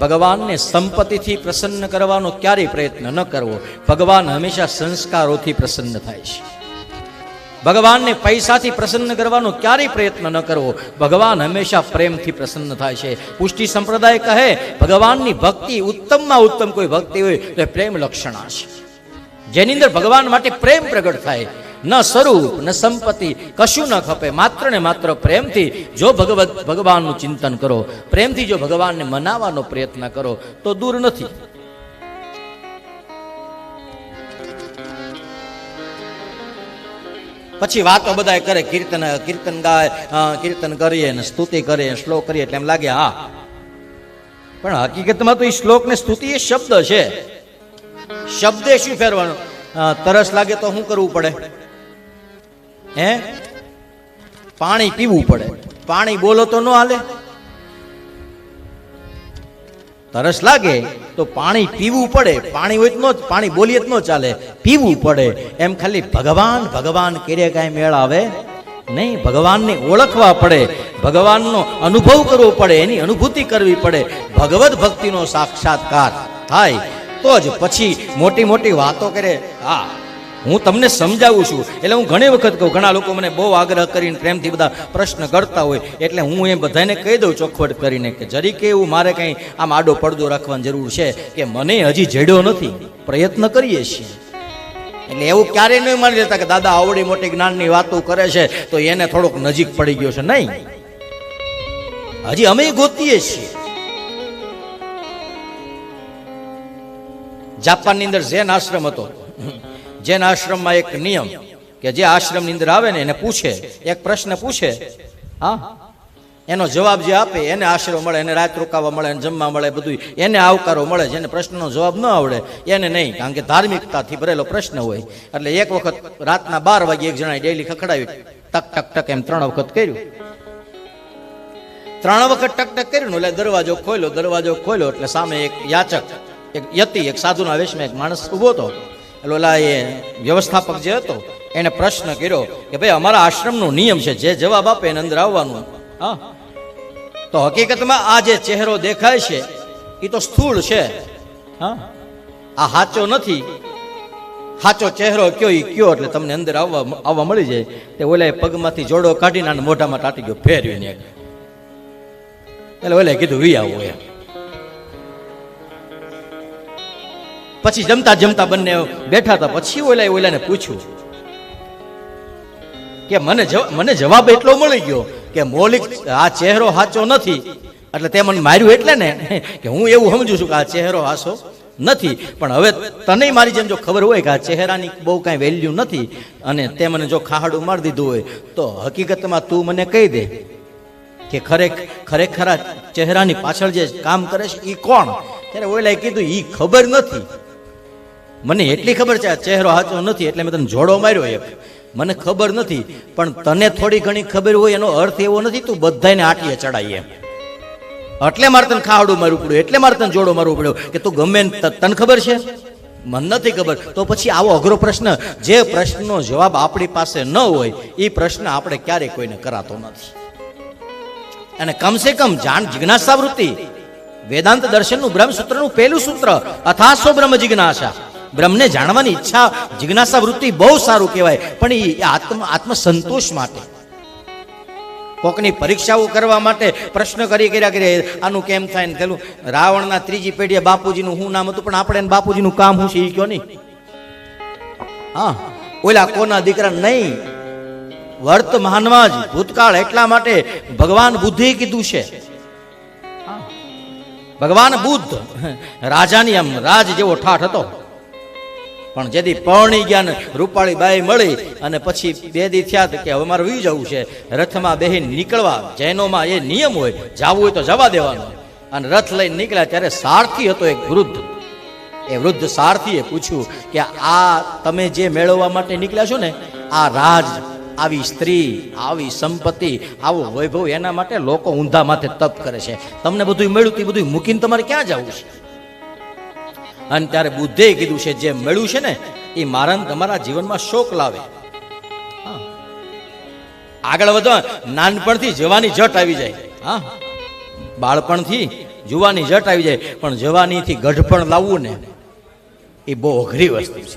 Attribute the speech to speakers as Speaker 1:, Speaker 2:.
Speaker 1: ભગવાનને સંપત્તિથી પ્રસન્ન કરવાનો ક્યારેય પ્રયત્ન ન કરવો. ભગવાન હંમેશા સંસ્કારોથી પ્રસન્ન થાય છે. ભગવાનને પૈસાથી પ્રસન્ન કરવાનો ક્યારેય પ્રયત્ન ન કરવો. ભગવાન હંમેશા પ્રેમથી પ્રસન્ન થાય છે. પુષ્ટિ સંપ્રદાય કહે, ભગવાનની ભક્તિ ઉત્તમમાં ઉત્તમ કોઈ ભક્તિ હોય તો પ્રેમ લક્ષણા છે. જેની અંદર ભગવાન માટે પ્રેમ પ્રગટ થાય. ન સ્વરૂપ, ન સંપત્તિ, કશું ન ખપે. માત્ર ને માત્ર પ્રેમથી જો ભગવત ભગવાનનું ચિંતન કરો, પ્રેમથી જો ભગવાનને મનાવવાનો પ્રયત્ન કરો, તો દૂર નથી. પછી વાતો બધા કરે, કીર્તન કીર્તન ગાય કીર્તન કરીએ ને સ્તુતિ કરીએ, શ્લોક કરીએ, એટલે એમ લાગે, હા. પણ હકીકતમાં તો એ શ્લોક ને સ્તુતિ એ શબ્દ છે. શબ્દે શું ફેરવાનું? તરસ લાગે તો શું કરવું પડે? હે? પાણી પીવું પડે. પાણી બોલો તો ન હાલે. તરસ લાગે તો પાણી પીવું પડે. પાણી હોય તો પાણી બોલીએ તો ન ચાલે. પીવું પડે. એમ ખાલી ભગવાન ભગવાન કરે કાંઈ મેળ આવે? નહીં, ભગવાનને ઓળખવા પડે. ભગવાનનો અનુભવ કરવો પડે, એની અનુભૂતિ કરવી પડે. ભગવત ભક્તિનો સાક્ષાત્કાર થાય. તો જ પછી મોટી મોટી વાતો કરે. હા. હું તમને સમજાવું છું. એટલે હું ઘણી વખત કહું, ઘણા લોકો મને બહુ આગ્રહ કરીને પ્રેમથી બધા પ્રશ્ન કરતા હોય. એટલે હું એ બધાને કહી દઉં ચોખવટ કરીને કે જરી કે એવું મારે કંઈ આમ આડો પડદો રાખવાની જરૂર છે કે મને હજી જડ્યો નથી. પ્રયત્ન કરીએ છીએ. એટલે એવું ક્યારેય નહીં માની લેતા કે દાદા આવડી મોટી જ્ઞાનની વાતો કરે છે તો એને થોડોક નજીક પડી ગયો છે. નહીં. હજી અમે ગોતીએ છીએ. જાપાનની અંદર ઝેન આશ્રમ હતો. જૈન આશ્રમમાં એક નિયમ કે જે આશ્રમની અંદર આવે ને એને પૂછે, એક પ્રશ્ન પૂછે, હા? એનો જવાબ જે આપે એને આશરો મળે, એને રાત રોકાવા મળે, એને જમવા મળે બધું એને આવકારો મળે, જેને પ્રશ્નનો જવાબ ન આવડે, એને નહીં, કારણ કે ધાર્મિકતાથી ભરેલો પ્રશ્ન હોય. એટલે એક વખત રાતના બાર વાગે એક જણાએ ડેલી ખખડાવી ટક ટક ટક એમ ત્રણ વખત કર્યું. ત્રણ વખત ટક ટક કર્યું એટલે દરવાજો ખોલ્યો દરવાજો ખોલ્યો એટલે સામે એક યાચક, એક યતિ, એક સાધુના વેશમાં એક માણસ ઊભો હતો. ઓલા એ વ્યવસ્થાપક જે હતો, એને પ્રશ્ન કર્યો કે ભાઈ અમારા આશ્રમનો નિયમ છે, જે જવાબ આપે એને અંદર આવવાનું. હા. તો હકીકતમાં આ જે ચહેરો દેખાય છે એ તો સ્થૂળ છે. હા. આ સાચો નથી. સાચો ચહેરો કયો એ કયો એટલે તમને અંદર આવવા આવવા મળી જાય. તે ઓલા પગમાંથી જોડો કાઢીને મોઢામાં ટાટી ગયો, ફેરવીને એટલે ઓલે કીધું, વી આવું એમ. પછી જમતા જમતા બંને બેઠા હતા પછી ઓલા ઓલાને પૂછ્યું કે મને મને જવાબ એટલો મળી ગયો કે મૌલિક આ ચહેરો સાચો નથી. એટલે તે મને માર્યું એટલે ને કે હું એવું સમજુ છું કે આ ચહેરો હાસો નથી. પણ હવે તને મારી જેમ જો ખબર હોય કે આ ચહેરાની બહુ કાંઈ વેલ્યુ નથી અને તે મને જો ખાહડું મારી દીધું હોય, તો હકીકતમાં તું મને કહી દે કે ખરેખ, ખરેખર ચહેરાની પાછળ જે કામ કરે છે એ કોણ? ત્યારે ઓલાએ કીધું એ ખબર નથી. મને એટલી ખબર છે, આ ચહેરો સાચો નથી, એટલે મેં તને જોડો માર્યો એક. મને ખબર નથી, પણ તને થોડી ઘણી ખબર હોય એનો અર્થ એવો નથી, તું બધાને આટલીએ ચડાવીએ એટલે મારે તને ખાવડું મારવું પડ્યું, એટલે મારે તને જોડો મારવું પડ્યો, કે તું ગમે તને ખબર છે? મને નથી ખબર. તો પછી આવો અઘરો પ્રશ્ન, જે પ્રશ્નનો જવાબ આપણી પાસે ન હોય એ પ્રશ્ન આપણે ક્યારેય કોઈને કરાતો નથી. અને કમસે કમ જાણ જિજ્ઞાસા વૃત્તિ વેદાંત દર્શનનું બ્રહ્મસૂત્રનું પહેલું સૂત્ર, અથાસો બ્રહ્મ જિજ્ઞાસા. બ્રહ્મને જાણવાની ઈચ્છા, જિજ્ઞાસા વૃત્તિ બહુ સારું કહેવાય, પણ એ આત્મ, આત્મસંતોષ માટે. કોકની પરીક્ષાઓ કરવા માટે પ્રશ્ન કરી કર્યા કરે આનું કેમ થાય ને પેલું રાવણના ત્રીજી પેઢીએ બાપુજીનું શું નામ હતું, પણ આપણે બાપુજીનું કામ શું છે એ કયો નહીં? હા, ઓલા કોના દીકરા નહીં, વર્તમાનમાં જ ભૂતકાળ એટલા માટે ભગવાન બુદ્ધિ કીધું છે. ભગવાન બુદ્ધ, રાજાની આમ રાજ જેવો ઠાઠ હતો. પણ જેથી પરણી જ્ઞાન રૂપાળી બાઈ મળી અને પછી બે દી થયા કે હવે મારે વી જવું છે. રથમાં બેહી નીકળવા, જૈનોમાં એ નિયમ હોય, જાવું હોય તો જવા દેવાનું. અને રથ લઈને નીકળ્યા ત્યારે સારથી હતો એક વૃદ્ધ. એ વૃદ્ધ સારથીએ પૂછ્યું કે આ તમે જે મેળવવા માટે નીકળ્યા છો ને, આ રાજ, આવી સ્ત્રી, આવી સંપત્તિ, આવો વૈભવ એના માટે લોકો ઊંધા માથે તપ કરે છે. તમને બધું મળ્યું તે બધું મૂકીને તમારે ક્યાં જવું છે? અને ત્યારે બુદ્ધે કીધું છે, જે મળ્યું છે ને, એ મારા તમારા જીવનમાં શોક લાવે. આગળ વધવા નાનપણથી જવાની જટ આવી જાય. હા. બાળપણથી જુવાની જટ આવી જાય, પણ જવાનીથી ગઢપણ લાવવું ને, એ બહુ અઘરી વસ્તુ છે.